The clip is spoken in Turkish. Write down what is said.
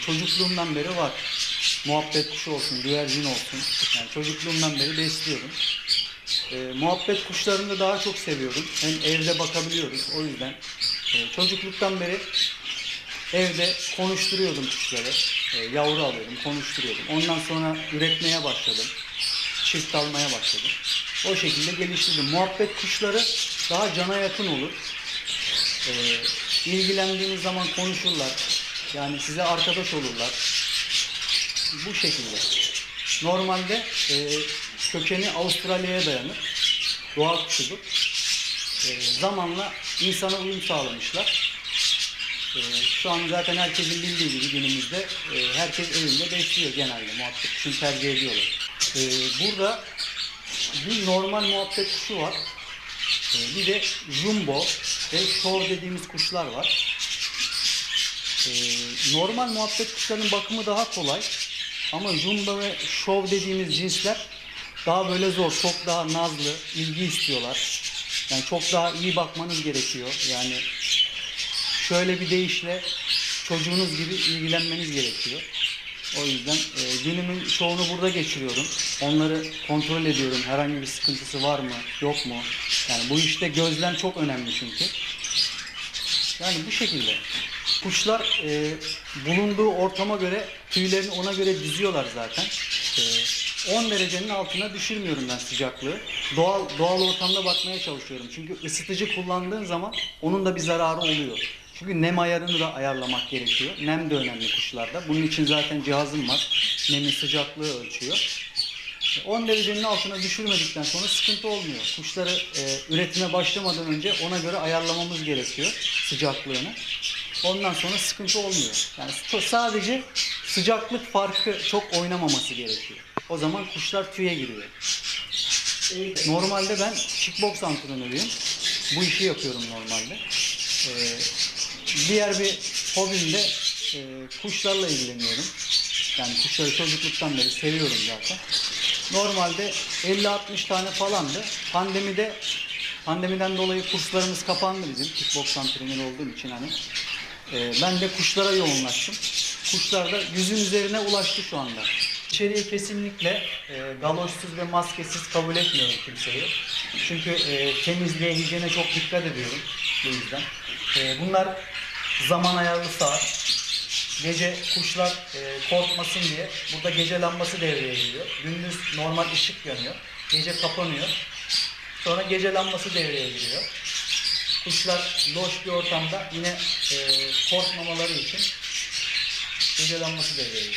çocukluğumdan beri var. Muhabbet kuşu olsun, güvercin olsun. Yani çocukluğumdan beri besliyorum. E, muhabbet kuşlarını da daha çok seviyorum. Hem evde bakabiliyoruz o yüzden. E, çocukluktan beri evde konuşturuyordum kuşları. E, yavru alıyordum, konuşturuyordum. Ondan sonra üretmeye başladım. Çift almaya başladım. O şekilde geliştirdim. Muhabbet kuşları daha cana yakın olur. E, ilgilendiğiniz zaman konuşurlar. Yani size arkadaş olurlar. Bu şekilde. Normalde e, kökeni Avustralya'ya dayanır. Doğa kuşudur. E, zamanla insana uyum sağlamışlar. E, şu an zaten herkesin bildiği gibi günümüzde e, herkes evinde besliyor genelde. Muhabbet kuşunu tercih ediyorlar. E, burada bir normal muhabbet kuşu var. E, bir de jumbo ve shore dediğimiz kuşlar var. E, normal muhabbet kuşlarının bakımı daha kolay. Ama jumbo ve şov dediğimiz cinsler daha böyle zor, çok daha nazlı, ilgi istiyorlar. Yani çok daha iyi bakmanız gerekiyor. Yani şöyle bir deyişle çocuğunuz gibi ilgilenmeniz gerekiyor. O yüzden e, günümün çoğunu burada geçiriyorum. Onları kontrol ediyorum. Herhangi bir sıkıntısı var mı, yok mu? Yani bu işte gözlem çok önemli çünkü. Yani bu şekilde. Kuşlar e, bulunduğu ortama göre tüylerini ona göre diziyorlar zaten. E, 10 derecenin altına düşürmüyorum ben sıcaklığı. Doğal doğal ortamda bakmaya çalışıyorum. Çünkü ısıtıcı kullandığın zaman onun da bir zararı oluyor. Çünkü nem ayarını da ayarlamak gerekiyor. Nem de önemli kuşlarda. Bunun için zaten cihazım var. Nemin sıcaklığı ölçüyor. 10 derecenin altına düşürmedikten sonra sıkıntı olmuyor. Kuşları e, üretime başlamadan önce ona göre ayarlamamız gerekiyor sıcaklığını. Ondan sonra sıkıntı olmuyor. Yani sadece sıcaklık farkı çok oynamaması gerekiyor. O zaman kuşlar tüye giriyor. Normalde ben kickbox antrenörüyüm. Bu işi yapıyorum normalde. Ee, diğer bir hobim de e, kuşlarla ilgileniyorum. Yani kuşları çocukluktan beri seviyorum zaten. Normalde 50-60 tane falandı. Pandemide pandemiden dolayı kurslarımız kapandı bizim kickbox antrenörü olduğum için hani. Ee, ben de kuşlara yoğunlaştım. Kuşlar da yüzün üzerine ulaştı şu anda. İçeriği kesinlikle e, galoşsuz ve maskesiz kabul etmiyorum kimseyi. Çünkü e, temizliğe, hijyene çok dikkat ediyorum bu yüzden. E, bunlar zaman ayarlı saat. Gece kuşlar e, korkmasın diye burada gece lambası devreye giriyor. Gündüz normal ışık yanıyor. Gece kapanıyor. Sonra gece lambası devreye giriyor. Kuşlar loş bir ortamda yine e, korkmamaları için gece lambası devreye.